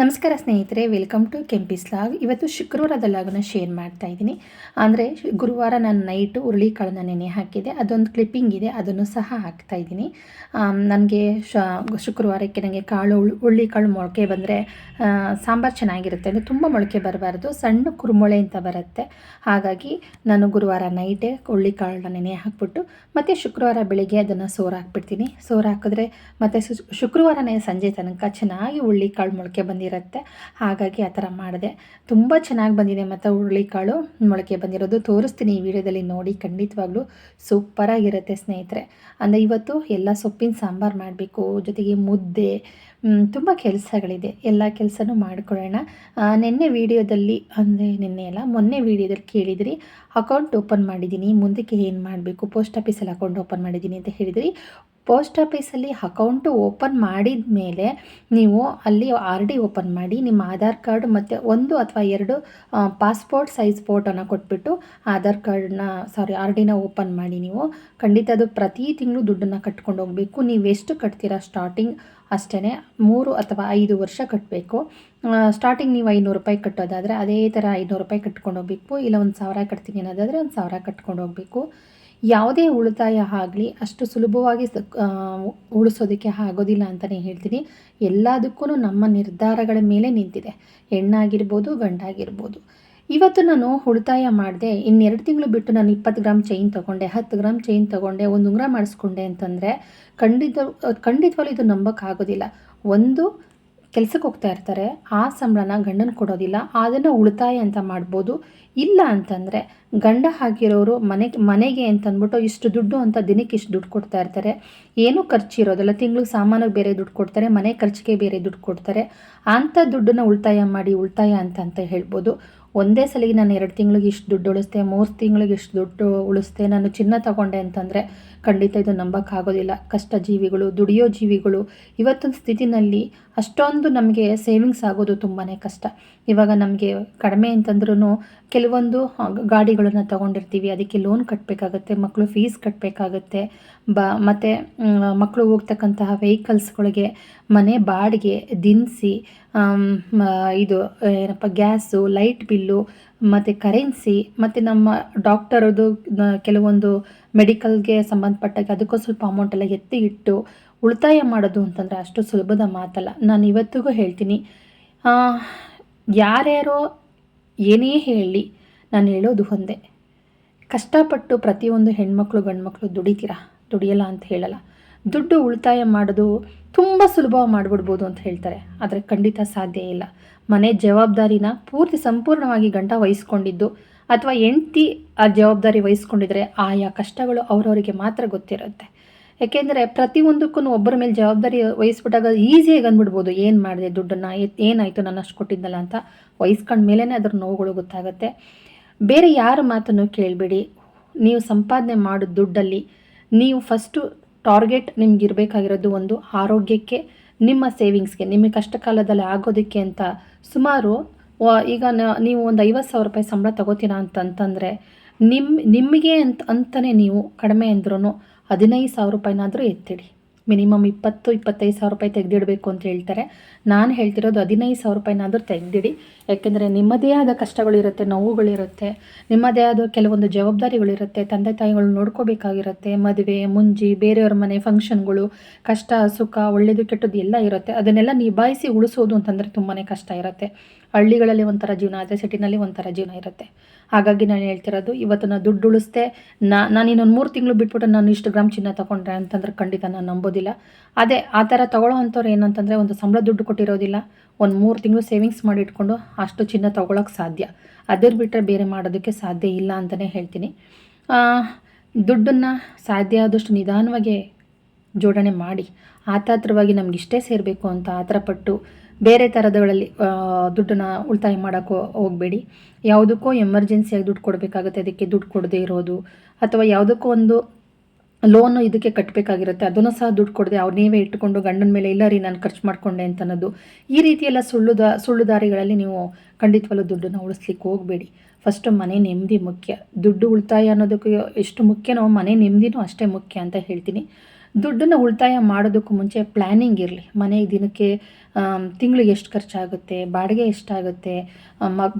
ನಮಸ್ಕಾರ ಸ್ನೇಹಿತರೆ welcome to ಕೆಂಪಿಸ್ log ಇವತ್ತು ಶುಕ್ರವಾರದ ಲಾಗನ್ನು ಶೇರ್ ಮಾಡ್ತಾ ಇದ್ದೀನಿ. ಅಂದರೆ ಗುರುವಾರ ನಾನು ನೈಟು ಹುರುಳಿಕಾಳನ್ನ ನೆನೆ ಹಾಕಿದೆ ಅದೊಂದು ಕ್ಲಿಪ್ಪಿಂಗ್ ಇದೆ, ಅದನ್ನು ಸಹ ಹಾಕ್ತಾ ಇದ್ದೀನಿ. ನನಗೆ ಶುಕ್ರವಾರಕ್ಕೆ ನನಗೆ ಕಾಳು ಹುರುಳಿಕಾಳು ಮೊಳಕೆ ಬಂದರೆ ಸಾಂಬಾರು ಚೆನ್ನಾಗಿರುತ್ತೆ. ಅಂದರೆ ತುಂಬ ಮೊಳಕೆ ಬರಬಾರ್ದು, ಸಣ್ಣ ಕುರುಮೊಳೆ ಅಂತ ಬರುತ್ತೆ. ಹಾಗಾಗಿ ನಾನು ಗುರುವಾರ ನೈಟೇ ಹುರುಳಿಕಾಳನ್ನ ನೆನೆ ಹಾಕ್ಬಿಟ್ಟು, ಮತ್ತು ಶುಕ್ರವಾರ ಬೆಳಿಗ್ಗೆ ಅದನ್ನು ಸೋರು ಹಾಕ್ಬಿಡ್ತೀನಿ. ಸೋರು ಹಾಕಿದ್ರೆ ಮತ್ತು ಶುಕ್ರವಾರನೇ ಸಂಜೆ ತನಕ ಚೆನ್ನಾಗಿ ಹುರುಳಿಕಾಳು ಮೊಳಕೆ ಬಂದಿರುತ್ತೆ ಹಾಗಾಗಿ ಆ ಥರ ಮಾಡಿದೆ. ತುಂಬ ಚೆನ್ನಾಗಿ ಬಂದಿದೆ ಮತ್ತು ಹುರುಳಿಕಾಳು. ಮೊಳಕೆ ಬಂದಿರೋದು ತೋರಿಸ್ತೀನಿ ಈ ವಿಡಿಯೋದಲ್ಲಿ ನೋಡಿ. ಖಂಡಿತವಾಗ್ಲೂ ಸೂಪರಾಗಿರುತ್ತೆ ಸ್ನೇಹಿತರೆ. ಅಂದರೆ ಇವತ್ತು ಎಲ್ಲ ಸೊಪ್ಪಿನ ಸಾಂಬಾರು ಮಾಡಬೇಕು. ಜೊತೆಗೆ ಮುದ್ದೆ ತುಂಬ ಕೆಲಸಗಳಿದೆ. ಎಲ್ಲ ಕೆಲಸನೂ ಮಾಡ್ಕೊಳ್ಳೋಣ. ನಿನ್ನೆ ವಿಡಿಯೋದಲ್ಲಿ, ಅಂದರೆ ನಿನ್ನೆ ಅಲ್ಲ, ಮೊನ್ನೆ ವಿಡಿಯೋದಲ್ಲಿ ಕೇಳಿದ್ರಿ ಅಕೌಂಟ್ ಓಪನ್ ಮಾಡಿದ್ದೀನಿ. ಮುಂದಕ್ಕೆ ಏನು ಮಾಡಬೇಕು? ಪೋಸ್ಟ್ ಆಫೀಸಲ್ಲಿ ಅಕೌಂಟ್ ಓಪನ್ ಮಾಡಿದ್ದೀನಿ ಅಂತ ಹೇಳಿದ್ರಿ. ಪೋಸ್ಟ್ ಆಫೀಸಲ್ಲಿ ಅಕೌಂಟು ಓಪನ್ ಮಾಡಿದ ಮೇಲೆ ನೀವು ಅಲ್ಲಿ ಆರ್ ಡಿ ಓಪನ್ ಮಾಡಿ ನಿಮ್ಮ ಆಧಾರ್ ಕಾರ್ಡ್ ಮತ್ತು ಒಂದು ಅಥವಾ ಎರಡು ಪಾಸ್ಪೋರ್ಟ್ ಸೈಜ್ ಫೋಟೋನ ಕೊಟ್ಬಿಟ್ಟು ಆಧಾರ್ ಕಾರ್ಡ್ನ, ಸಾರಿ, ಆರ್ ಡಿನ ಓಪನ್ ಮಾಡಿ ನೀವು. ಖಂಡಿತ ಅದು ಪ್ರತಿ ತಿಂಗಳು ದುಡ್ಡನ್ನು ಕಟ್ಕೊಂಡು ಹೋಗಬೇಕು. ನೀವು ಎಷ್ಟು ಕಟ್ತೀರಾ ಸ್ಟಾರ್ಟಿಂಗ್ ಅಷ್ಟೇ ಮೂರು ಅಥವಾ ಐದು ವರ್ಷ ಕಟ್ಟಬೇಕು ಸ್ಟಾರ್ಟಿಂಗ್ ನೀವು ಐನೂರು ರೂಪಾಯಿ ಕಟ್ಟೋದಾದರೆ ಅದೇ ಥರ ಐನೂರು ರೂಪಾಯಿ ಕಟ್ಕೊಂಡು ಹೋಗಬೇಕು. ಇಲ್ಲ ಒಂದು ಸಾವಿರ ಕಟ್ತೀನಿ ಅನ್ನೋದಾದರೆ ಒಂದು ಸಾವಿರ ಕಟ್ಕೊಂಡು ಹೋಗಬೇಕು. ಯಾವುದೇ ಉಳಿತಾಯ ಆಗಲಿ ಅಷ್ಟು ಸುಲಭವಾಗಿ ಉಳಿಸೋದಕ್ಕೆ ಆಗೋದಿಲ್ಲ ಅಂತಲೇ ಹೇಳ್ತೀನಿ. ಎಲ್ಲದಕ್ಕೂ ನಮ್ಮ ನಿರ್ಧಾರಗಳ ಮೇಲೆ ನಿಂತಿದೆ. ಹೆಣ್ಣಾಗಿರ್ಬೋದು, ಗಂಡಾಗಿರ್ಬೋದು. ಇವತ್ತು ನಾನು ಉಳಿತಾಯ ಮಾಡಿದೆ, ಇನ್ನೆರಡು ತಿಂಗಳು ಬಿಟ್ಟು ನಾನು ಇಪ್ಪತ್ತು ಗ್ರಾಮ್ ಚೈನ್ ತೊಗೊಂಡೆ, ಹತ್ತು ಗ್ರಾಮ್ ಚೈನ್ ತೊಗೊಂಡೆ, ಒಂದು ಉಂಗುರ ಮಾಡಿಸ್ಕೊಂಡೆ ಅಂತಂದರೆ ಖಂಡಿತ, ಖಂಡಿತವಾಗ್ಲೂ ಇದು ನಂಬೋಕ್ಕಾಗೋದಿಲ್ಲ. ಒಂದು ಕೆಲಸಕ್ಕೆ ಹೋಗ್ತಾ ಇರ್ತಾರೆ, ಆ ಸಂಬಳನ ಗಂಡನ ಕೊಡೋದಿಲ್ಲ, ಅದನ್ನು ಉಳಿತಾಯ ಅಂತ ಮಾಡ್ಬೋದು. ಇಲ್ಲ ಅಂತಂದರೆ ಗಂಡ ಹಾಕಿರೋರು ಮನೆಗೆ ಮನೆಗೆ ಅಂತಂದ್ಬಿಟ್ಟು ಇಷ್ಟು ದುಡ್ಡು ಅಂತ ದಿನಕ್ಕೆ ಇಷ್ಟು ದುಡ್ಡು ಕೊಡ್ತಾ ಇರ್ತಾರೆ. ಏನೂ ಖರ್ಚು ಇರೋದಿಲ್ಲ. ತಿಂಗಳು ಸಾಮಾನಿಗೆ ಬೇರೆ ದುಡ್ಡು ಕೊಡ್ತಾರೆ, ಮನೆ ಖರ್ಚಿಗೆ ಬೇರೆ ದುಡ್ಡು ಕೊಡ್ತಾರೆ. ಅಂಥ ದುಡ್ಡನ್ನ ಉಳಿತಾಯ ಮಾಡಿ, ಉಳಿತಾಯ ಅಂತ ಅಂತ ಹೇಳ್ಬೋದು. ಒಂದೇ ಸಲಿಗೆ ನಾನು ಎರಡು ತಿಂಗಳಿಗೆ ಇಷ್ಟು ದುಡ್ಡು ಉಳಿಸ್ತೆ ಮೂರು ತಿಂಗಳಿಗೆ ಇಷ್ಟು ದುಡ್ಡು ಉಳಿಸ್ದೆ, ನಾನು ಚಿನ್ನ ತಗೊಂಡೆ ಅಂತಂದರೆ ಖಂಡಿತ ಇದು ನಂಬೋಕ್ಕಾಗೋದಿಲ್ಲ. ಕಷ್ಟ ಜೀವಿಗಳು ದುಡಿಯೋ ಜೀವಿಗಳು, ಇವತ್ತಿನ ಸ್ಥಿತಿನಲ್ಲಿ ಅಷ್ಟೊಂದು ನಮಗೆ ಸೇವಿಂಗ್ಸ್ ಆಗೋದು ತುಂಬಾ ಕಷ್ಟ. ಇವಾಗ ನಮಗೆ ಕಡಿಮೆ ಅಂತಂದ್ರೂ ಕೆಲವೊಂದು ಗಾಡಿಗಳನ್ನು ತಗೊಂಡಿರ್ತೀವಿ, ಅದಕ್ಕೆ ಲೋನ್ ಕಟ್ಟಬೇಕಾಗತ್ತೆ ಮಕ್ಕಳು ಫೀಸ್ ಕಟ್ಟಬೇಕಾಗತ್ತೆ ಬ ಮತ್ತು ಮಕ್ಕಳು ಹೋಗ್ತಕ್ಕಂತಹ ವೆಹಿಕಲ್ಸ್ಗಳಿಗೆ ಮನೆ ಬಾಡಿಗೆ ದಿನಸಿ ಇದು, ಏನಪ್ಪ, ಗ್ಯಾಸು, ಲೈಟ್ ಬಿಲ್ಲು, ಮತ್ತು ಕರೆನ್ಸಿ, ಮತ್ತು ನಮ್ಮ ಡಾಕ್ಟರದು ಕೆಲವೊಂದು ಮೆಡಿಕಲ್ಗೆ ಸಂಬಂಧಪಟ್ಟಾಗ ಅದಕ್ಕೂ ಸ್ವಲ್ಪ ಅಮೌಂಟ್ ಎಲ್ಲ ಎತ್ತಿ ಇಟ್ಟು ಉಳಿತಾಯ ಮಾಡೋದು ಅಂತಂದರೆ ಅಷ್ಟು ಸುಲಭದ ಮಾತಲ್ಲ. ನಾನು ಇವತ್ತಿಗೂ ಹೇಳ್ತೀನಿ. ಯಾರ್ಯಾರೋ ಏನೇ ಹೇಳಿ ನಾನು ಹೇಳೋದು ಒಂದೇ. ಕಷ್ಟಪಟ್ಟು ಪ್ರತಿಯೊಂದು ಹೆಣ್ಮಕ್ಳು, ಗಂಡ್ಮಕ್ಳು ದುಡಿತೀರಾ? ದುಡಿಯಲ್ಲ ಅಂತ ಹೇಳಲ್ಲ. ದುಡ್ಡು ಉಳಿತಾಯ ಮಾಡೋದು ತುಂಬ ಸುಲಭ ಮಾಡಿಬಿಡ್ಬೋದು ಅಂತ ಹೇಳ್ತಾರೆ. ಆದರೆ ಖಂಡಿತ ಸಾಧ್ಯ ಇಲ್ಲ. ಮನೆ ಜವಾಬ್ದಾರಿನ ಪೂರ್ತಿ ಸಂಪೂರ್ಣವಾಗಿ ಗಂಟ ವಹಿಸ್ಕೊಂಡಿದ್ದು ಅಥವಾ ಹೆಂಡ್ತಿ ಆ ಜವಾಬ್ದಾರಿ ವಹಿಸ್ಕೊಂಡಿದ್ರೆ ಆಯಾ ಕಷ್ಟಗಳು ಅವರವರಿಗೆ ಮಾತ್ರ ಗೊತ್ತಿರುತ್ತೆ. ಯಾಕೆಂದರೆ ಪ್ರತಿಯೊಂದಕ್ಕೂ ಒಬ್ಬರ ಮೇಲೆ ಜವಾಬ್ದಾರಿ ವಹಿಸ್ಬಿಟ್ಟಾಗ ಈಸಿಯಾಗಿ ಅಂದ್ಬಿಡ್ಬೋದು. ಏನು ಮಾಡಿದೆ ದುಡ್ಡನ್ನು? ಏನಾಯಿತು? ನಾನು ಅಷ್ಟು ಕೊಟ್ಟಿದ್ದಲ್ಲ ಅಂತ ವಹಿಸ್ಕೊಂಡ ಮೇಲೇ ಅದ್ರ ನೋವುಗಳು ಗೊತ್ತಾಗುತ್ತೆ. ಬೇರೆ ಯಾರ ಮಾತನ್ನು ಕೇಳಬೇಡಿ. ನೀವು ಸಂಪಾದನೆ ಮಾಡೋ ದುಡ್ಡಲ್ಲಿ. ನೀವು ಫಸ್ಟು ಟಾರ್ಗೆಟ್ ನಿಮ್ಗೆ ಇರಬೇಕಾಗಿರೋದು ಒಂದು ಆರೋಗ್ಯಕ್ಕೆ, ನಿಮ್ಮ ಸೇವಿಂಗ್ಸ್ಗೆ, ನಿಮಗೆ ಕಷ್ಟ ಕಾಲದಲ್ಲಿ ಆಗೋದಕ್ಕೆ ಅಂತ. ಸುಮಾರು ಈಗ ನೀವು ಒಂದು ಐವತ್ತು ಸಾವಿರ ರೂಪಾಯಿ ಸಂಬಳ ತಗೋತೀರಾ ಅಂತಂತಂದರೆ ನಿಮ್ಮ ನಿಮಗೆ ಅಂತ ಅಂತಲೇ ನೀವು ಕಡಿಮೆ ಅಂದ್ರೂ ಹದಿನೈದು ಸಾವಿರ ರೂಪಾಯಿನಾದರೂ ಎತ್ತಿಡಿ. ಮಿನಿಮಮ್ ಇಪ್ಪತ್ತು, ಇಪ್ಪತ್ತೈದು ಸಾವಿರ ರೂಪಾಯಿ ತೆಗೆದಿಡಬೇಕು ಅಂತ ಹೇಳ್ತಾರೆ. ನಾನು ಹೇಳ್ತಿರೋದು ಹದಿನೈದು ಸಾವಿರ ರೂಪಾಯಿನಾದರೂ ತೆಗೆದಿಡಿ. ಯಾಕೆಂದರೆ ನಿಮ್ಮದೇ ಆದ ಕಷ್ಟಗಳಿರುತ್ತೆ, ನೋವುಗಳಿರುತ್ತೆ, ನಿಮ್ಮದೇ ಆದ ಕೆಲವೊಂದು ಜವಾಬ್ದಾರಿಗಳಿರುತ್ತೆ, ತಂದೆ ತಾಯಿಗಳು ನೋಡ್ಕೋಬೇಕಾಗಿರುತ್ತೆ, ಮದುವೆ, ಮುಂಜಿ, ಬೇರೆಯವ್ರ ಮನೆ, ಫಂಕ್ಷನ್ಗಳು, ಕಷ್ಟ, ಸುಖ ಒಳ್ಳೆಯದು ಕೆಟ್ಟದ್ದು ಎಲ್ಲ ಇರುತ್ತೆ. ಅದನ್ನೆಲ್ಲ ನಿಭಾಯಿಸಿ ಉಳಿಸೋದು ಅಂತಂದರೆ ತುಂಬಾ ಕಷ್ಟ ಇರುತ್ತೆ. ಹಳ್ಳಿಗಳಲ್ಲಿ ಒಂಥರ ಜೀವನ ಆದರೆ ಸಿಟಿನಲ್ಲಿ ಒಂಥರ ಜೀವನ ಇರುತ್ತೆ. ಹಾಗಾಗಿ ನಾನು ಹೇಳ್ತಿರೋದು, ಇವತ್ತು ನಾನು ದುಡ್ಡು ಉಳಿಸ್ದೆ, ನಾ, ನಾನು ಇನ್ನೊಂದು ಮೂರು ತಿಂಗಳು ಬಿಟ್ಬಿಟ್ಟು ನಾನು ಇಷ್ಟು ಗ್ರಾಮ್ ಚಿನ್ನ ತಗೊಂಡ್ರೆ ಅಂತಂದ್ರೆ ಖಂಡಿತ ನಾನು ನಂಬೋದಿಲ್ಲ. ಅದೇ, ಆ ಥರ ತಗೊಳ್ಳೋ ಅಂಥವ್ರು ಏನಂತಂದರೆ ಒಂದು ಸಂಬಳ ದುಡ್ಡು ಕೊಟ್ಟಿರೋದಿಲ್ಲ, ಒಂದು ಮೂರು ತಿಂಗಳು ಸೇವಿಂಗ್ಸ್ ಮಾಡಿ ಇಟ್ಕೊಂಡು ಅಷ್ಟು ಚಿನ್ನ ತೊಗೊಳಕ್ಕೆ ಸಾಧ್ಯ. ಅದ್ರ ಬಿಟ್ಟರೆ ಬೇರೆ ಮಾಡೋದಕ್ಕೆ ಸಾಧ್ಯ ಇಲ್ಲ ಅಂತಲೇ ಹೇಳ್ತೀನಿ. ದುಡ್ಡನ್ನು ಸಾಧ್ಯ ಆದಷ್ಟು ನಿಧಾನವಾಗಿ ಜೋಡಣೆ ಮಾಡಿ, ಆತಾತ್ರವಾಗಿ ನಮಗಿಷ್ಟೇ ಸೇರಬೇಕು ಅಂತ ಆತರ ಪಟ್ಟು ಬೇರೆ ಥರದಗಳಲ್ಲಿ ದುಡ್ಡನ್ನು ಉಳಿತಾಯ ಮಾಡೋಕ್ಕೋ ಹೋಗಬೇಡಿ. ಯಾವುದಕ್ಕೋ ಎಮರ್ಜೆನ್ಸಿಯಾಗಿ ದುಡ್ಡು ಕೊಡಬೇಕಾಗುತ್ತೆ, ಅದಕ್ಕೆ ದುಡ್ಡು ಕೊಡದೇ ಇರೋದು. ಅಥವಾ ಯಾವುದಕ್ಕೋ ಒಂದು ಲೋನು ಇದಕ್ಕೆ ಕಟ್ಟಬೇಕಾಗಿರುತ್ತೆ ಅದನ್ನು ಸಹ ದುಡ್ಡು ಕೊಡದೆ ಅವ್ರು ನೀವೇ ಇಟ್ಟುಕೊಂಡು ಗಂಡನ ಮೇಲೆ ಇಲ್ಲ ರೀ ನಾನು ಖರ್ಚು ಮಾಡಿಕೊಂಡೆ ಅಂತ ಅನ್ನೋದು ಈ ರೀತಿಯೆಲ್ಲ ಸುಳ್ಳು ದಾ, ಸುಳ್ಳು ದಾರಿಗಳಲ್ಲಿ ನೀವು ಖಂಡಿತವಲ್ಲೂ ದುಡ್ಡನ್ನು ಉಳಿಸ್ಲಿಕ್ಕೆ ಹೋಗಬೇಡಿ. ಫಸ್ಟು ಮನೆ ನೆಮ್ಮದಿ ಮುಖ್ಯ. ದುಡ್ಡು ಉಳಿತಾಯ ಅನ್ನೋದಕ್ಕೆ ಎಷ್ಟು ಮುಖ್ಯನೋ ಮನೆ ನೆಮ್ಮದಿನೂ ಅಷ್ಟೇ ಮುಖ್ಯ ಅಂತ ಹೇಳ್ತೀನಿ. ದುಡ್ಡನ್ನು ಉಳಿತಾಯ ಮಾಡೋದಕ್ಕೂ ಮುಂಚೆ ಪ್ಲ್ಯಾನಿಂಗ್ ಇರಲಿ. ಮನೆ ದಿನಕ್ಕೆ ತಿಂಗಳಿಗೆ ಎಷ್ಟು ಖರ್ಚಾಗುತ್ತೆ, ಬಾಡಿಗೆ ಎಷ್ಟಾಗುತ್ತೆ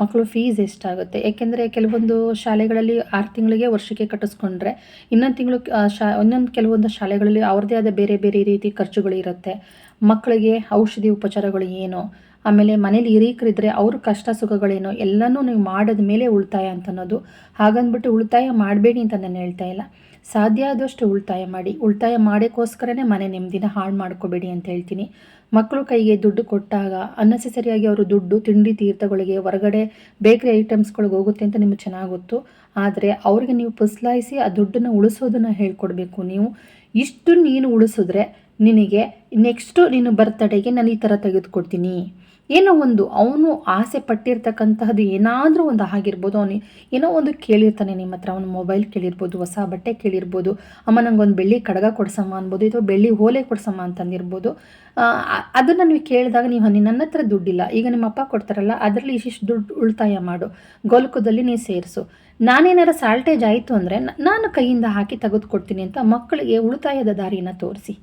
ಮಕ್ಕಳು ಫೀಸ್ ಎಷ್ಟಾಗುತ್ತೆ. ಏಕೆಂದರೆ ಕೆಲವೊಂದು ಶಾಲೆಗಳಲ್ಲಿ ಆರು ತಿಂಗಳಿಗೆ ವರ್ಷಕ್ಕೆ ಕಟ್ಟಿಸ್ಕೊಂಡ್ರೆ ಇನ್ನೊಂದು ತಿಂಗಳು ಶಾ, ಇನ್ನೊಂದು ಕೆಲವೊಂದು ಶಾಲೆಗಳಲ್ಲಿ ಅವ್ರದ್ದೇ ಆದ ಬೇರೆ ಬೇರೆ ರೀತಿ ಖರ್ಚುಗಳು ಇರುತ್ತೆ. ಮಕ್ಕಳಿಗೆ ಔಷಧಿ ಉಪಚಾರಗಳು ಏನು? ಆಮೇಲೆ ಮನೇಲಿ ಹಿರೀಕರಿದ್ರೆ ಅವ್ರ ಕಷ್ಟ ಸುಖಗಳೇನು? ಎಲ್ಲನೂ ನೀವು ಮಾಡಿದ ಮೇಲೆ ಉಳಿತಾಯ ಅಂತ ಅನ್ನೋದು. ಹಾಗಂದ್ಬಿಟ್ಟು ಉಳಿತಾಯ ಮಾಡಬೇಡಿ ಅಂತ ನಾನು ಹೇಳ್ತಾ ಇಲ್ಲ. ಸಾಧ್ಯ ಆದಷ್ಟು ಉಳಿತಾಯ ಮಾಡಿ. ಉಳಿತಾಯ ಮಾಡೋಕ್ಕೋಸ್ಕರನೇ ಮನೆ ನೆಮ್ಮದಿನ ಹಾಳು ಮಾಡ್ಕೋಬೇಡಿ ಅಂತ ಹೇಳ್ತೀನಿ. ಮಕ್ಕಳು ಕೈಗೆ ದುಡ್ಡು ಕೊಟ್ಟಾಗ ಅನ್ನೆಸೆಸರಿಯಾಗಿ ಅವರು ದುಡ್ಡು, ತಿಂಡಿ ತೀರ್ಥಗಳಿಗೆ, ಹೊರಗಡೆ ಬೇಕರಿ ಐಟಮ್ಸ್ಗಳಿಗೆ ಹೋಗುತ್ತೆ ಅಂತ ನಿಮ್ಗೆ ಚೆನ್ನಾಗಿ ಗೊತ್ತು ಆದರೆ ಅವ್ರಿಗೆ ನೀವು ಪುಸ್ಲಾಯಿಸಿ ಆ ದುಡ್ಡನ್ನು ಉಳಿಸೋದನ್ನು ಹೇಳ್ಕೊಡ್ಬೇಕು ನೀವು. ಇಷ್ಟು ನೀನು ಉಳಿಸಿದ್ರೆ ನಿನಗೆ ನೆಕ್ಸ್ಟು ನೀನು ಬರ್ತಡೆಗೆ ನಾನು ಈ ಥರ ತೆಗೆದುಕೊಡ್ತೀನಿ. ಏನೋ ಒಂದು ಅವನು ಆಸೆ ಪಟ್ಟಿರ್ತಕ್ಕಂತಹದ್ದು ಏನಾದರೂ ಒಂದು ಆಗಿರ್ಬೋದು, ಅವನು ಏನೋ ಒಂದು ಕೇಳಿರ್ತಾನೆ, ನಿಮ್ಮ ಹತ್ರ ಅವನು ಮೊಬೈಲ್ ಕೇಳಿರ್ಬೋದು, ಹೊಸ ಬಟ್ಟೆ ಕೇಳಿರ್ಬೋದು, ಅಮ್ಮ ನನಗೊಂದು ಬೆಳ್ಳಿ ಕಡಗ ಕೊಡ್ಸಮ್ಮ ಅನ್ಬೋದು, ಅಥವಾ ಬೆಳ್ಳಿ ಓಲೆ ಕೊಡ್ಸಮ್ಮ ಅಂತಂದಿರ್ಬೋದು ಅದನ್ನು ನೀವು ಕೇಳಿದಾಗ ನೀವು ನನ್ನ ಹತ್ರ ದುಡ್ಡಿಲ್ಲ, ಈಗ ನಿಮ್ಮ ಅಪ್ಪ ಕೊಡ್ತಾರಲ್ಲ, ಅದರಲ್ಲಿ ಇಷ್ಟಿಷ್ಟು ದುಡ್ಡು ಉಳಿತಾಯ ಮಾಡು, ಗೋಲ್ಕದಲ್ಲಿ ನೀವು ಸೇರಿಸು. ನಾನೇನಾರ ಸಾಲ್ಟೇಜ್ ಆಯಿತು ಅಂದರೆ ನಾನು ಕೈಯಿಂದ ಹಾಕಿ ತೆಗೆದುಕೊಡ್ತೀನಿ ಅಂತ ಮಕ್ಕಳಿಗೆ ಉಳಿತಾಯದ ದಾರಿಯನ್ನು ತೋರಿಸಿ.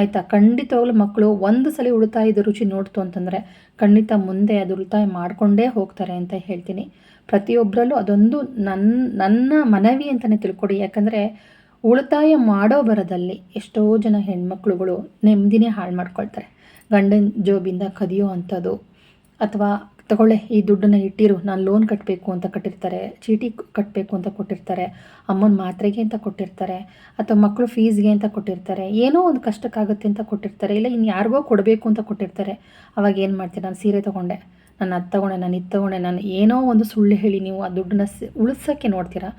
ಆಯಿತಾ? ಖಂಡಿತವಾಗ್ಲೂ ಮಕ್ಕಳು ಒಂದು ಸಲ ಉಳಿತಾಯದ ರುಚಿ ನೋಡ್ತು ಅಂತಂದರೆ ಖಂಡಿತ ಮುಂದೆ ಅದು ಉಳಿತಾಯ ಮಾಡಿಕೊಂಡೇ ಹೋಗ್ತಾರೆ ಅಂತ ಹೇಳ್ತೀನಿ. ಪ್ರತಿಯೊಬ್ಬರಲ್ಲೂ ಅದೊಂದು ನನ್ನ ನನ್ನ ಮನವಿ ಅಂತಲೇ ತಿಳ್ಕೊಡಿ. ಯಾಕಂದರೆ ಉಳಿತಾಯ ಮಾಡೋ ಬರದಲ್ಲಿ ಎಷ್ಟೋ ಜನ ಹೆಣ್ಮಕ್ಳುಗಳು ನೆಮ್ಮದಿನೇ ಹಾಳು ಮಾಡ್ಕೊಳ್ತಾರೆ. ಗಂಡನ ಜೋಬಿಂದ ಕದಿಯೋ ಅಂಥದ್ದು ಅಥವಾ ತಗೊಳ್ಳೆ, ಈ ದುಡ್ಡನ್ನು ಇಟ್ಟಿರು, ನಾನು ಲೋನ್ ಕಟ್ಟಬೇಕು ಅಂತ ಕಟ್ಟಿರ್ತಾರೆ, ಚೀಟಿ ಕಟ್ಟಬೇಕು ಅಂತ ಕೊಟ್ಟಿರ್ತಾರೆ, ಅಮ್ಮನ ಮಾತ್ರೆಗೆ ಅಂತ ಕೊಟ್ಟಿರ್ತಾರೆ, ಅಥವಾ ಮಕ್ಕಳು ಫೀಸ್ಗೆ ಅಂತ ಕೊಟ್ಟಿರ್ತಾರೆ, ಏನೋ ಒಂದು ಕಷ್ಟಕ್ಕಾಗುತ್ತೆ ಅಂತ ಕೊಟ್ಟಿರ್ತಾರೆ, ಇಲ್ಲ ಇನ್ನು ಯಾರಿಗೋ ಕೊಡಬೇಕು ಅಂತ ಕೊಟ್ಟಿರ್ತಾರೆ. ಅವಾಗ ಏನು ಮಾಡ್ತೀನಿ ನಾನು ಸೀರೆ ತೊಗೊಂಡೆ, ನಾನು ಅದು ತಗೊಂಡೆ, ನಾನು ಇದು ತೊಗೊಂಡೆ, ನಾನು ಏನೋ ಒಂದು ಸುಳ್ಳು ಹೇಳಿ ನೀವು ಆ ದುಡ್ಡನ್ನ ಉಳಿಸೋಕ್ಕೆ ನೋಡ್ತೀರಾ?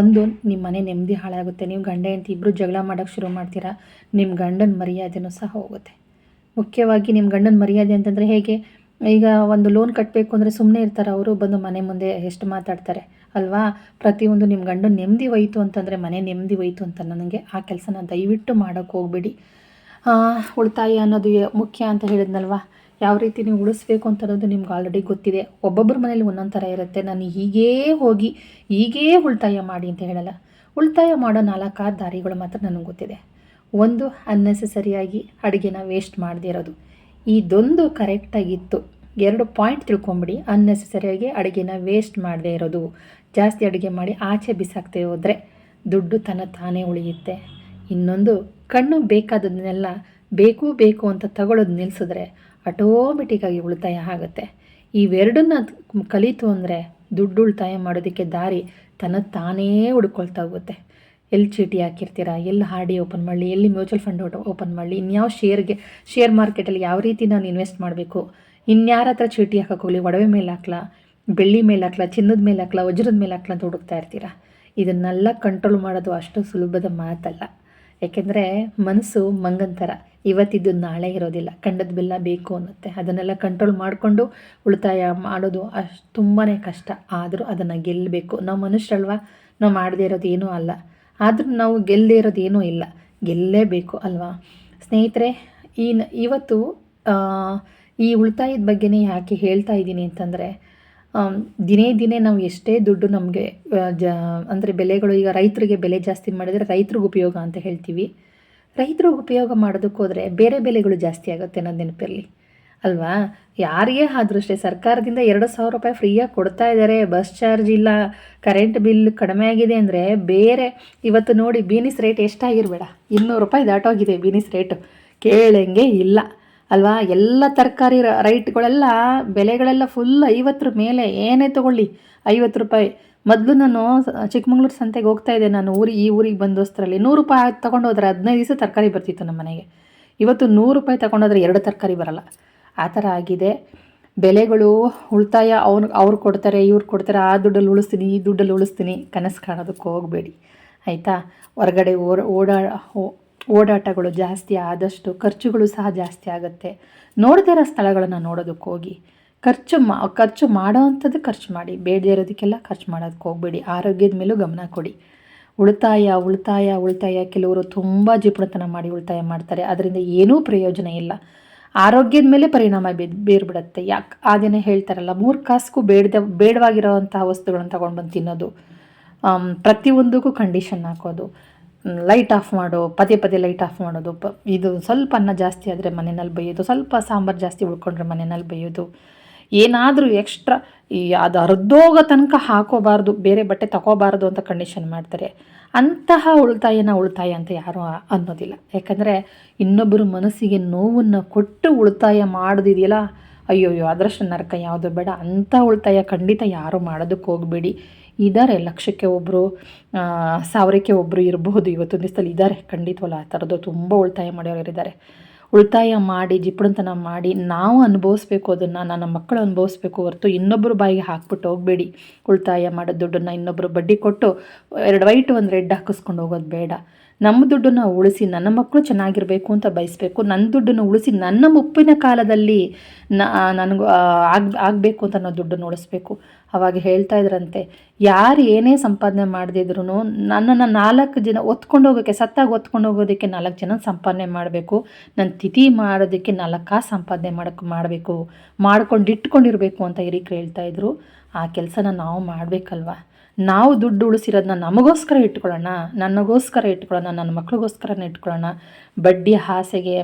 ಒಂದು ನಿಮ್ಮ ಮನೆ ನೆಮ್ಮದಿ ಹಾಳಾಗುತ್ತೆ, ನೀವು ಗಂಡ ಅಂತ ಇಬ್ಬರು ಜಗಳ ಮಾಡೋಕ್ಕೆ ಶುರು ಮಾಡ್ತೀರಾ ನಿಮ್ಮ ಗಂಡನ ಮರ್ಯಾದೆನೂ ಸಹ ಹೋಗುತ್ತೆ. ಮುಖ್ಯವಾಗಿ ನಿಮ್ಮ ಗಂಡನ ಮರ್ಯಾದೆ ಅಂತಂದರೆ ಹೇಗೆ? ಈಗ ಒಂದು ಲೋನ್ ಕಟ್ಟಬೇಕು ಅಂದರೆ ಸುಮ್ಮನೆ ಇರ್ತಾರೆ ಅವರು, ಬಂದು ಮನೆ ಮುಂದೆ ಎಷ್ಟು ಮಾತಾಡ್ತಾರೆ. ಅಲ್ವಾ? ಪ್ರತಿಯೊಂದು ನಿಮ್ಮ ಗಂಡು ನೆಮ್ಮದಿ ಹೋಯ್ತು ಅಂತಂದರೆ ಮನೆ ನೆಮ್ಮದಿ ಹೋಯ್ತು ಅಂತ ನನಗೆ ಆ ಕೆಲಸನ ದಯವಿಟ್ಟು ಮಾಡೋಕ್ಕೆ ಹೋಗ್ಬೇಡಿ. ಉಳಿತಾಯ ಅನ್ನೋದು ಮುಖ್ಯ ಅಂತ ಹೇಳಿದ್ನಲ್ವಾ? ಯಾವ ರೀತಿ ನೀವು ಉಳಿಸ್ಬೇಕು ಅಂತ ಅನ್ನೋದು ನಿಮ್ಗೆ ಆಲ್ರೆಡಿ ಗೊತ್ತಿದೆ. ಒಬ್ಬೊಬ್ಬರ ಮನೇಲಿ ಒಂದೊಂದು ಥರ ಇರುತ್ತೆ. ನಾನು ಹೀಗೇ ಹೋಗಿ, ಹೀಗೇ ಉಳಿತಾಯ ಮಾಡಿ ಅಂತ ಹೇಳಲ್ಲ. ಉಳಿತಾಯ ಮಾಡೋ ನಾಲ್ಕಾರು ದಾರಿಗಳು ಮಾತ್ರ ನನಗೆ ಗೊತ್ತಿದೆ. ಒಂದು ಅನ್ನೆಸೆಸರಿಯಾಗಿ ಅಡುಗೆನ ವೇಸ್ಟ್ ಮಾಡದೇ ಇರೋದು. ಇದೊಂದು ಕರೆಕ್ಟಾಗಿತ್ತು ಎರಡು ಪಾಯಿಂಟ್ ತಿಳ್ಕೊಂಬಿಡಿ. ಅನ್ನೆಸೆಸರಿಯಾಗಿ ಅಡುಗೆನ ವೇಸ್ಟ್ ಮಾಡದೇ ಇರೋದು. ಜಾಸ್ತಿ ಅಡುಗೆ ಮಾಡಿ ಆಚೆ ಬಿಸಾಕ್ತೇ ಹೋದರೆ ದುಡ್ಡು ತನ್ನ ತಾನೇ ಉಳಿಯುತ್ತೆ. ಇನ್ನೊಂದು, ಕಣ್ಣು ಬೇಕಾದದನ್ನೆಲ್ಲ ಬೇಕು ಬೇಕು ಅಂತ ತಗೊಳ್ಳೋದು ನಿಲ್ಲಿಸಿದ್ರೆ ಆಟೋಮೆಟಿಕ್ಕಾಗಿ ಉಳಿತಾಯ ಆಗುತ್ತೆ. ಇವೆರಡನ್ನ ಕಲಿತು ಅಂದರೆ ದುಡ್ಡು ಉಳಿತಾಯ ಮಾಡೋದಕ್ಕೆ ದಾರಿ ತನ್ನ ತಾನೇ ಹುಡ್ಕೊಳ್ತಾ ಹೋಗುತ್ತೆ. ಎಲ್ಲಿ ಚೀಟಿ ಹಾಕಿರ್ತೀರಾ? ಎಲ್ಲಿ ಹಾರ್ಡಿ ಓಪನ್ ಮಾಡಲಿ? ಎಲ್ಲಿ ಮ್ಯೂಚುವಲ್ ಫಂಡ್ ಓಪನ್ ಮಾಡಲಿ? ಇನ್ಯಾವ ಶೇರ್ಗೆ, ಶೇರ್ ಮಾರ್ಕೆಟಲ್ಲಿ ಯಾವ ರೀತಿ ನಾನು ಇನ್ವೆಸ್ಟ್ ಮಾಡಬೇಕು? ಇನ್ಯಾರ ಹತ್ರ ಚೀಟಿ ಹಾಕಕ್ಕೆ ಹೋಗಲಿ? ಒಡವೆ ಮೇಲೆ ಹಾಕ್ಲಾ? ಬೆಳ್ಳಿ ಮೇಲೆ ಹಾಕ್ಲಾ? ಚಿನ್ನದ ಮೇಲೆ ಹಾಕ್ಲಾ? ವಜ್ರದ ಮೇಲೆ ಹಾಕ್ಲಾ ಅಂತ ಹುಡುಕ್ತಾ ಇರ್ತೀರಾ? ಇದನ್ನೆಲ್ಲ ಕಂಟ್ರೋಲ್ ಮಾಡೋದು ಅಷ್ಟು ಸುಲಭದ ಮಾತಲ್ಲ. ಯಾಕೆಂದರೆ ಮನಸ್ಸು ಮಂಗಂತರ. ಇವತ್ತಿದ್ದು ನಾಳೆ ಇರೋದಿಲ್ಲ. ಕಂಡದ ಬೆಲ್ಲ ಬೇಕು ಅನ್ನುತ್ತೆ. ಅದನ್ನೆಲ್ಲ ಕಂಟ್ರೋಲ್ ಮಾಡಿಕೊಂಡು ಉಳಿತಾಯ ಮಾಡೋದು ಅಷ್ಟು ತುಂಬಾ ಕಷ್ಟ. ಆದರೂ ಅದನ್ನು ಗೆಲ್ಲಬೇಕು ನಾವು ಮನುಷ್ಯರಲ್ವಾ? ನಾವು ಮಾಡದೇ ಇರೋದು ಏನೂ ಅಲ್ಲ. ಆದರೂ ನಾವು ಗೆಲ್ಲದೇ ಇರೋದೇನೂ ಇಲ್ಲ. ಗೆಲ್ಲಲೇಬೇಕು ಅಲ್ವಾ? ಸ್ನೇಹಿತರೆ, ಈ ಇವತ್ತು ಈ ಉಳಿತಾಯದ ಬಗ್ಗೆನೇ ಯಾಕೆ ಹೇಳ್ತಾ ಇದ್ದೀನಿ ಅಂತಂದರೆ ದಿನೇ ದಿನೇ ನಾವು ಎಷ್ಟೇ ದುಡ್ಡು ನಮಗೆ ಜ, ಅಂದರೆ ಬೆಲೆಗಳು, ಈಗ ರೈತರಿಗೆ ಬೆಲೆ ಜಾಸ್ತಿ ಮಾಡಿದರೆ ರೈತರಿಗೆ ಉಪಯೋಗ ಅಂತ ಹೇಳ್ತೀವಿ. ರೈತರಿಗೆ ಉಪಯೋಗ ಮಾಡೋದಕ್ಕೋದ್ರೆ ಬೇರೆ ಬೆಲೆಗಳು ಜಾಸ್ತಿ ಆಗುತ್ತೆ ಅನ್ನೋ ನೆನಪಲ್ಲಿ. ಅಲ್ವಾ? ಯಾರಿಗೆ ಆದರೂ ಸರ್ಕಾರದಿಂದ ಎರಡು ಸಾವಿರ ರೂಪಾಯಿ ಫ್ರೀಯಾಗಿ ಕೊಡ್ತಾ ಇದ್ದಾರೆ, ಬಸ್ ಚಾರ್ಜ್ ಇಲ್ಲ, ಕರೆಂಟ್ ಬಿಲ್ ಕಡಿಮೆ ಆಗಿದೆ ಅಂದರೆ ಬೇರೆ, ಇವತ್ತು ನೋಡಿ ಬೀನಿಸ್ ರೇಟ್ ಎಷ್ಟಾಗಿರಬೇಡ. ಇನ್ನೂರು ರೂಪಾಯಿ ದಾಟೋಗಿದೆ ಬೀನಿಸ್ ರೇಟು. ಕೇಳಂಗೆ ಇಲ್ಲ. ಅಲ್ವಾ? ಎಲ್ಲ ತರಕಾರಿ ರೈಟ್ಗಳೆಲ್ಲ, ಬೆಲೆಗಳೆಲ್ಲ ಫುಲ್ ಐವತ್ತರ ಮೇಲೆ ಏನೇ ತಗೊಳ್ಳಿ. ಐವತ್ತು ರೂಪಾಯಿ. ಮೊದಲು ನಾನು ಚಿಕ್ಕಮಂಗ್ಳೂರು ಸಂತೆಗೆ ಹೋಗ್ತಾ ಇದ್ದೆ ನಾನು ಊರಿಗೆ ಈ ಊರಿಗೆ ಬಂದೋಸ್ತ್ರಲ್ಲಿ ನೂರು ರೂಪಾಯಿ ತೊಗೊಂಡೋದ್ರೆ ಹದಿನೈದು ದಿವಸ ತರಕಾರಿ ಬರ್ತಿತ್ತು ನಮ್ಮ ಮನೆಗೆ ಇವತ್ತು ನೂರು ರೂಪಾಯಿ ತೊಗೊಂಡೋದ್ರೆ ಎರಡು ತರಕಾರಿ ಬರಲ್ಲ. ಆ ಥರ ಆಗಿದೆ. ಬೆಲೆಗಳು ಉಳಿತಾಯ ಅವ್ರು ಅವ್ರು ಕೊಡ್ತಾರೆ, ಇವ್ರು ಕೊಡ್ತಾರೆ, ಆ ದುಡ್ಡಲ್ಲಿ ಉಳಿಸ್ತೀನಿ, ಈ ದುಡ್ಡಲ್ಲಿ ಉಳಿಸ್ತೀನಿ, ಕನಸು ಕಾಣೋದಕ್ಕೆ ಹೋಗಬೇಡಿ. ಆಯಿತಾ? ಹೊರಗಡೆ ಓಡ ಓಡಾ ಓಡಾಟಗಳು ಜಾಸ್ತಿ ಆದಷ್ಟು ಖರ್ಚುಗಳು ಸಹ ಜಾಸ್ತಿ ಆಗುತ್ತೆ. ನೋಡದೇ ಇರೋ ಸ್ಥಳಗಳನ್ನು ನೋಡೋದಕ್ಕೆ ಹೋಗಿ. ಖರ್ಚು ಮಾ, ಖರ್ಚು ಮಾಡೋ ಅಂಥದ್ದು ಖರ್ಚು ಮಾಡಿ. ಬೇಡದೇ ಇರೋದಕ್ಕೆಲ್ಲ ಖರ್ಚು ಮಾಡೋದಕ್ಕೆ ಹೋಗಬೇಡಿ. ಆರೋಗ್ಯದ ಮೇಲೂ ಗಮನ ಕೊಡಿ. ಉಳಿತಾಯ ಉಳಿತಾಯ ಉಳಿತಾಯ. ಕೆಲವರು ತುಂಬ ಜಿಪುಣತನ ಮಾಡಿ ಉಳಿತಾಯ ಮಾಡ್ತಾರೆ. ಅದರಿಂದ ಏನೂ ಪ್ರಯೋಜನ ಇಲ್ಲ. ಆರೋಗ್ಯದ ಮೇಲೆ ಪರಿಣಾಮ ಬೀರ್ ಬೀರ್ಬಿಡುತ್ತೆ. ಯಾಕೆ? ದಿನ ಹೇಳ್ತಾರಲ್ಲ, ಮೂರು ಕಾಸಿಗೂ ಬೇಡದ ಬೇಡವಾಗಿರೋವಂಥ ವಸ್ತುಗಳನ್ನು ತೊಗೊಂಡು ಬಂದು ತಿನ್ನೋದು ಪ್ರತಿಯೊಂದಕ್ಕೂ ಕಂಡೀಷನ್ ಹಾಕೋದು. ಲೈಟ್ ಆಫ್ ಮಾಡು, ಪದೇ ಪದೇ ಲೈಟ್ ಆಫ್ ಮಾಡೋದು. ಪ, ಇದು ಸ್ವಲ್ಪ ಅನ್ನ ಜಾಸ್ತಿ ಆದರೆ ಮನೆಯಲ್ಲಿ ಬೈಯೋದು. ಸ್ವಲ್ಪ ಸಾಂಬಾರು ಜಾಸ್ತಿ ಉಳ್ಕೊಂಡ್ರೆ ಮನೆಯಲ್ಲಿ ಬೈಯೋದು. ಏನಾದರೂ ಎಕ್ಸ್ಟ್ರಾ ಈ ಅದು ಹರಿದೋಗೋ ತನಕ ಹಾಕೋಬಾರ್ದು. ಬೇರೆ ಬಟ್ಟೆ ತಗೋಬಾರ್ದು ಅಂತ ಕಂಡೀಷನ್ ಮಾಡ್ತಾರೆ. ಅಂತಹ ಉಳಿತಾಯನ ಉಳಿತಾಯ ಅಂತ ಯಾರೂ ಅನ್ನೋದಿಲ್ಲ. ಯಾಕಂದರೆ ಇನ್ನೊಬ್ಬರು ಮನಸ್ಸಿಗೆ ನೋವನ್ನು ಕೊಟ್ಟು ಉಳಿತಾಯ ಮಾಡೋದಿದೆಯಲ್ಲ, ಅಯ್ಯೋಯ್ಯೋ, ಅದರಷ್ಟು ನರಕ ಯಾವುದು ಬೇಡ. ಅಂಥ ಉಳಿತಾಯ ಖಂಡಿತ ಯಾರೂ ಮಾಡೋದಕ್ಕೆ ಹೋಗಬೇಡಿ. ಇದ್ದಾರೆ ಲಕ್ಷಕ್ಕೆ ಒಬ್ಬರು ಸಾವಿರಕ್ಕೆ ಒಬ್ಬರು ಇರಬಹುದು, ಇವತ್ತೊಂದು ದಿವಸದಲ್ಲಿ ಇದ್ದಾರೆ ಖಂಡಿತವಲ್ಲ, ಆ ಥರದ್ದು ತುಂಬ ಉಳಿತಾಯ ಮಾಡೋರು ಇದ್ದಾರೆ ಉಳಿತಾಯ ಮಾಡಿ ಜಿಪ್ಪಣತನ ಮಾಡಿ ನಾವು ಅನುಭವಿಸ್ಬೇಕು ಅದನ್ನು, ನನ್ನ ಮಕ್ಕಳು ಅನುಭವಿಸ್ಬೇಕು ಹೊರತು ಇನ್ನೊಬ್ಬರು ಬಾಯಿಗೆ ಹಾಕ್ಬಿಟ್ಟು ಹೋಗಬೇಡಿ. ಉಳಿತಾಯ ಮಾಡೋ ದುಡ್ಡನ್ನು ಇನ್ನೊಬ್ಬರು ಬಡ್ಡಿ ಕೊಟ್ಟು ಎರಡು ವೈಟ್ ಒಂದು ರೆಡ್ ಹಾಕಿಸ್ಕೊಂಡು ಹೋಗೋದು ಬೇಡ. ನಮ್ಮ ದುಡ್ಡನ್ನು ಉಳಿಸಿ, ನನ್ನ ಮಕ್ಕಳು ಚೆನ್ನಾಗಿರಬೇಕು ಅಂತ ಬಯಸಬೇಕು. ನನ್ನ ದುಡ್ಡನ್ನು ಉಳಿಸಿ, ನನ್ನ ಮುಪ್ಪಿನ ಕಾಲದಲ್ಲಿ ನನಗೂ ಆಗ, ಆಗಬೇಕು ಅಂತ ನಾವು ದುಡ್ಡನ್ನು ಉಳಿಸ್ಬೇಕು. ಅವಾಗ ಹೇಳ್ತಾ ಇದ್ರಂತೆ, ಯಾರು ಏನೇ ಸಂಪಾದನೆ ಮಾಡದಿದ್ರು ನನ್ನನ್ನು ನಾಲ್ಕು ಜನ ಒತ್ಕೊಂಡು ಹೋಗೋಕ್ಕೆ ಸತ್ತಾಗಿ ಒತ್ಕೊಂಡು ಹೋಗೋದಕ್ಕೆ ನಾಲ್ಕು ಜನ ಸಂಪಾದನೆ ಮಾಡಬೇಕು. ನನ್ನ ತಿಥಿ ಮಾಡೋದಕ್ಕೆ ನಾಲ್ಕು ಸಂಪಾದನೆ ಮಾಡೋಕ್ಕೆ ಮಾಡಬೇಕು. ಮಾಡ್ಕೊಂಡು ಇಟ್ಕೊಂಡಿರಬೇಕು ಅಂತ ಹಿರಿಕರು ಹೇಳ್ತಾಯಿದ್ರು ಆ ಕೆಲಸನ ನಾವು ಮಾಡಬೇಕಲ್ವ? ನಾವು ದುಡ್ಡು ಉಳಿಸಿರೋದನ್ನ ನಮಗೋಸ್ಕರ ಇಟ್ಕೊಳ್ಳೋಣ ನನಗೋಸ್ಕರ ಇಟ್ಕೊಳ್ಳೋಣ ನನ್ನ ಮಕ್ಳಿಗೋಸ್ಕರನೇ ಇಟ್ಕೊಳ್ಳೋಣ. ಬಡ್ಡಿ ಆಸೆಗೆ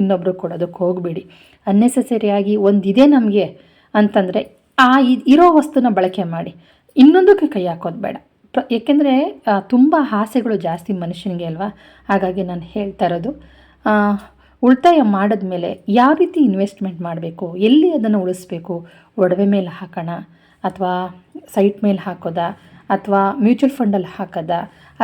ಇನ್ನೊಬ್ಬರು ಕೊಡೋದಕ್ಕೆ ಹೋಗಬೇಡಿ. ಅನ್ನೆಸೆಸರಿಯಾಗಿ ಒಂದಿದೆ ನಮಗೆ ಅಂತಂದರೆ ಆ ಇರೋ ವಸ್ತುನ ಬಳಕೆ ಮಾಡಿ. ಇನ್ನೊಂದಕ್ಕೆ ಕೈ ಹಾಕೋದು ಬೇಡ. ಪ್ರ ಏಕೆಂದರೆ ತುಂಬ ಆಸೆಗಳು ಜಾಸ್ತಿ ಮನುಷ್ಯನಿಗೆ ಅಲ್ವಾ? ಹಾಗಾಗಿ ನಾನು ಹೇಳ್ತಾ ಇರೋದು ಉಳಿತಾಯ ಮಾಡಿದ್ಮೇಲೆ ಯಾವ ರೀತಿ ಇನ್ವೆಸ್ಟ್ಮೆಂಟ್ ಮಾಡಬೇಕು? ಎಲ್ಲಿ ಅದನ್ನು ಉಳಿಸ್ಬೇಕು? ಒಡವೆ ಮೇಲೆ ಹಾಕೋಣ? ಅಥವಾ ಸೈಟ್ ಮೇಲೆ ಹಾಕೋದಾ? ಅಥವಾ ಮ್ಯೂಚುವಲ್ ಫಂಡಲ್ಲಿ ಹಾಕೋದ?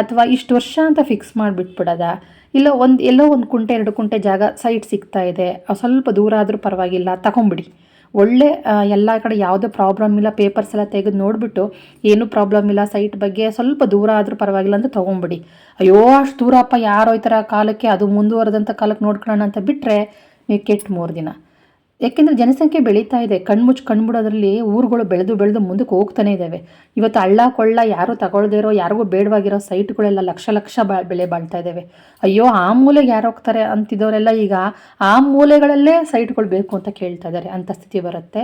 ಅಥವಾ ಇಷ್ಟು ವರ್ಷ ಅಂತ ಫಿಕ್ಸ್ ಮಾಡಿಬಿಟ್ಬಿಡೋದ? ಇಲ್ಲ ಒಂದು, ಎಲ್ಲೋ ಒಂದು ಕುಂಟೆ, ಎರಡು ಕುಂಟೆ ಜಾಗ ಸೈಟ್ ಸಿಗ್ತಾ ಇದೆ. ಸ್ವಲ್ಪ ದೂರ ಆದರೂ ಪರವಾಗಿಲ್ಲ, ತಗೊಂಬಿಡಿ. ಒಳ್ಳೆ ಎಲ್ಲ ಕಡೆ ಯಾವುದೇ ಪ್ರಾಬ್ಲಮ್ ಇಲ್ಲ ಪೇಪರ್ಸ್ ಎಲ್ಲ ತೆಗೆದು ನೋಡಿಬಿಟ್ಟು ಏನೂ ಪ್ರಾಬ್ಲಮ್ ಇಲ್ಲ ಸೈಟ್ ಬಗ್ಗೆ ಸ್ವಲ್ಪ ದೂರ ಆದರೂ ಪರವಾಗಿಲ್ಲ ಅಂತ ತೊಗೊಂಬಿಡಿ. ಅಯ್ಯೋ, ಅಷ್ಟು ದೂರಪ್ಪ, ಯಾರು ಥರ ಕಾಲಕ್ಕೆ? ಅದು ಮುಂದುವರೆದಂಥ ಕಾಲಕ್ಕೆ ನೋಡ್ಕೊಳ್ಳೋಣ ಅಂತ ಬಿಟ್ಟರೆ ನೀವು ಕೆಟ್ಟು ಮೂರು ದಿನ. ಯಾಕೆಂದರೆ ಜನಸಂಖ್ಯೆ ಬೆಳೀತಾ ಇದೆ. ಕಣ್ಮುಚ್ಚು ಕಣ್ಬಿಡೋದ್ರಲ್ಲಿ ಊರುಗಳು ಬೆಳೆದು ಬೆಳೆದು ಮುಂದಕ್ಕೆ ಹೋಗ್ತಾನೆ ಇದ್ದಾವೆ ಇವತ್ತು ಹಳ್ಳ ಕೊಳ್ಳ ಯಾರು ತಗೊಳ್ದೇ ಇರೋ, ಯಾರಿಗೂ ಬೇಡವಾಗಿರೋ ಸೈಟ್ಗಳೆಲ್ಲ ಲಕ್ಷ ಲಕ್ಷ ಬಾ ಬೆಲೆ ಬಾಳ್ತಾ ಇದ್ದಾವೆ ಅಯ್ಯೋ, ಆ ಮೂಲೆಗೆ ಯಾರು ಹೋಗ್ತಾರೆ ಅಂತಿದ್ದವರೆಲ್ಲ ಈಗ ಆ ಮೂಲೆಗಳಲ್ಲೇ ಸೈಟ್ಗಳು ಬೇಕು ಅಂತ ಕೇಳ್ತಾ ಇದ್ದಾರೆ ಅಂಥ ಸ್ಥಿತಿ ಬರುತ್ತೆ.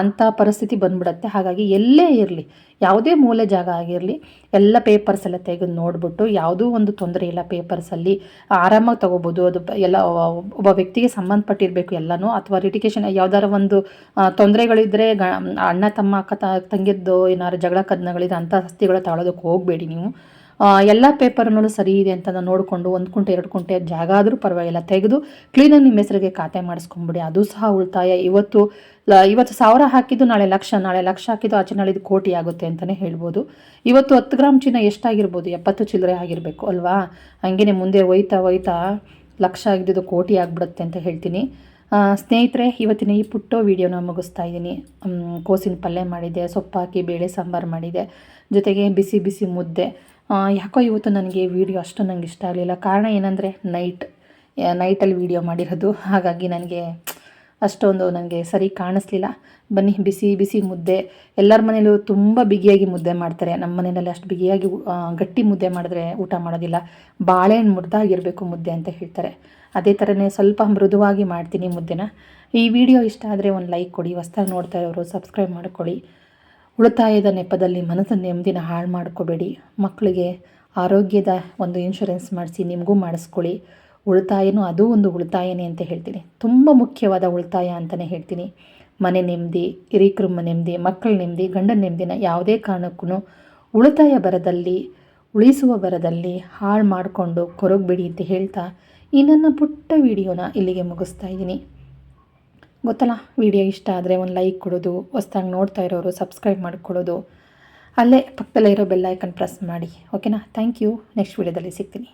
ಅಂಥ ಪರಿಸ್ಥಿತಿ ಬಂದ್ಬಿಡತ್ತೆ. ಹಾಗಾಗಿ ಎಲ್ಲೇ ಇರಲಿ, ಯಾವುದೇ ಮೂಲೆ ಜಾಗ ಆಗಿರಲಿ, ಎಲ್ಲ ಪೇಪರ್ಸ್ ಎಲ್ಲ ತೆಗೆದು ನೋಡಿಬಿಟ್ಟು ಯಾವುದೂ ಒಂದು ತೊಂದರೆ ಇಲ್ಲ. ಪೇಪರ್ಸಲ್ಲಿ ಆರಾಮಾಗಿ ತೊಗೋಬೋದು. ಅದು ಎಲ್ಲ ಒಬ್ಬ ವ್ಯಕ್ತಿಗೆ ಸಂಬಂಧಪಟ್ಟಿರಬೇಕು ಎಲ್ಲನೂ, ಅಥವಾ ರಿಟಿಕೇಶನ್ ಯಾವ್ದಾರ ಒಂದು ತೊಂದರೆಗಳಿದ್ದರೆ ಗ, ಅಣ್ಣ, ತಮ್ಮ, ಅಕ್ಕ ತಂಗಿದ್ದು ಏನಾದ್ರು ಜಗಳ ಕದನಗಳಿದೆ ಅಂಥ ಆಸ್ತಿಗಳು ತಗೊಳ್ಳೋದಕ್ಕೆ ಹೋಗಬೇಡಿ ನೀವು. ಎಲ್ಲ ಪೇಪರ್ನಲ್ಲೂ ಸರಿ ಇದೆ ಅಂತ ನೋಡಿಕೊಂಡು ಒಂದು ಕುಂಟೆ, ಎರಡು ಕುಂಟೆ ಜಾಗ ಆದರೂ ಪರವಾಗಿಲ್ಲ. ತೆಗೆದು ಕ್ಲೀನಾಗಿ ನಿಮ್ಮ ಹೆಸರಿಗೆ ಖಾತೆ ಮಾಡಿಸ್ಕೊಂಬಿಡಿ. ಅದು ಸಹ ಉಳಿತಾಯ. ಇವತ್ತು ಇವತ್ತು ಸಾವಿರ ಹಾಕಿದ್ದು, ನಾಳೆ ಲಕ್ಷ ನಾಳೆ ಲಕ್ಷ ಹಾಕಿದ್ದು ಆಚೆ ಇದು ಕೋಟಿ ಆಗುತ್ತೆ ಅಂತಲೇ ಹೇಳ್ಬೋದು. ಇವತ್ತು ಹತ್ತು ಗ್ರಾಮ್ ಚಿನ್ನ ಎಷ್ಟಾಗಿರ್ಬೋದು? ಎಪ್ಪತ್ತು ಚಿಲ್ಲರೆ ಆಗಿರಬೇಕು, ಅಲ್ವಾ? ಹಂಗೇ ಮುಂದೆ ಒಯ್ತಾ ಒಯ್ತಾ ಲಕ್ಷ ಆಗಿದ್ದು ಕೋಟಿ ಆಗಿಬಿಡುತ್ತೆ ಅಂತ ಹೇಳ್ತೀನಿ. ಸ್ನೇಹಿತರೆ, ಇವತ್ತಿನ ಈ ಪುಟ್ಟ ವೀಡಿಯೋನ ಮುಗಿಸ್ತಾ ಇದ್ದೀನಿ. ಕೋಸಿನ ಪಲ್ಯ ಮಾಡಿದೆ, ಸೊಪ್ಪು ಹಾಕಿ, ಬೇಳೆ ಸಾಂಬಾರು ಮಾಡಿದೆ, ಜೊತೆಗೆ ಬಿಸಿ ಬಿಸಿ ಮುದ್ದೆ. ಯಾಕೋ ಇವತ್ತು ನನಗೆ ವೀಡಿಯೋ ಅಷ್ಟು ನನಗೆ ಇಷ್ಟ ಆಗಲಿಲ್ಲ. ಕಾರಣ ಏನಂದರೆ, ನೈಟ್, ನೈಟಲ್ಲಿ ವೀಡಿಯೋ ಮಾಡಿರೋದು. ಹಾಗಾಗಿ ನನಗೆ ಅಷ್ಟೊಂದು ನನಗೆ ಸರಿ ಕಾಣಿಸ್ಲಿಲ್ಲ. ಬನ್ನಿ, ಬಿಸಿ ಬಿಸಿ ಮುದ್ದೆ. ಎಲ್ಲರ ಮನೇಲೂ ತುಂಬ ಬಿಗಿಯಾಗಿ ಮುದ್ದೆ ಮಾಡ್ತಾರೆ. ನಮ್ಮ ಮನೆಯಲ್ಲಿ ಅಷ್ಟು ಬಿಗಿಯಾಗಿ ಗಟ್ಟಿ ಮುದ್ದೆ ಮಾಡಿದ್ರೆ ಊಟ ಮಾಡೋದಿಲ್ಲ. ಬಾಳೆಹಣ್ಣು ಮುರಿದಾಗಿರಬೇಕು ಮುದ್ದೆ ಅಂತ ಹೇಳ್ತಾರೆ. ಅದೇ ಥರನೇ ಸ್ವಲ್ಪ ಮೃದುವಾಗಿ ಮಾಡ್ತೀನಿ ಮುದ್ದೆನ. ಈ ವಿಡಿಯೋ ಇಷ್ಟ ಆದರೆ ಒಂದು ಲೈಕ್ ಕೊಡಿ, ಹೊಸ್ದಾಗಿ ನೋಡ್ತಾ ಇರೋರು ಸಬ್ಸ್ಕ್ರೈಬ್ ಮಾಡ್ಕೊಳ್ಳಿ. ಉಳಿತಾಯದ ನೆಪದಲ್ಲಿ ಮನಸ್ಸನ್ನು ನೆಮ್ಮದಿನ ಹಾಳು ಮಾಡ್ಕೋಬೇಡಿ. ಮಕ್ಕಳಿಗೆ ಆರೋಗ್ಯದ ಒಂದು ಇನ್ಶೂರೆನ್ಸ್ ಮಾಡಿಸಿ ನಿಮಗೂ ಮಾಡಿಸ್ಕೊಳ್ಳಿ. ಉಳಿತಾಯನೂ ಅದು ಒಂದು ಉಳಿತಾಯನೇ ಅಂತ ಹೇಳ್ತೀನಿ. ತುಂಬ ಮುಖ್ಯವಾದ ಉಳಿತಾಯ ಅಂತಲೇ ಹೇಳ್ತೀನಿ. ಮನೆ ನೆಮ್ಮದಿ ಹಿರೀಕರು ನೆಮ್ಮದಿ, ಮಕ್ಕಳ ನೆಮ್ಮದಿ, ಗಂಡನ ನೆಮ್ಮದಿನ ಯಾವುದೇ ಕಾರಣಕ್ಕೂ ಉಳಿತಾಯ ಬರದಲ್ಲಿ ಉಳಿಸುವ ಬರದಲ್ಲಿ ಹಾಳು ಮಾಡಿಕೊಂಡು ಕೊರಗಬೇಡಿ ಅಂತ ಹೇಳ್ತಾ ಈ ನನ್ನ ಪುಟ್ಟ ವಿಡಿಯೋನ ಇಲ್ಲಿಗೆ ಮುಗಿಸ್ತಾ ಇದ್ದೀನಿ. ಗೊತ್ತಲ್ಲ, ವಿಡಿಯೋ ಇಷ್ಟ ಆದರೆ ಒಂದು ಲೈಕ್ ಕೊಡೋದು, ಹೊಸ್ದಾಗಿ ನೋಡ್ತಾ ಇರೋರು ಸಬ್ಸ್ಕ್ರೈಬ್ ಮಾಡಿಕೊಡೋದು ಅಲ್ಲೇ ಪಕ್ಕದಲ್ಲೇ ಇರೋ ಬೆಲ್ಲೈಕನ್ ಪ್ರೆಸ್ ಮಾಡಿ. ಓಕೆನಾ? Thank you. ನೆಕ್ಸ್ಟ್ ವಿಡಿಯೋದಲ್ಲಿ ಸಿಗ್ತೀನಿ.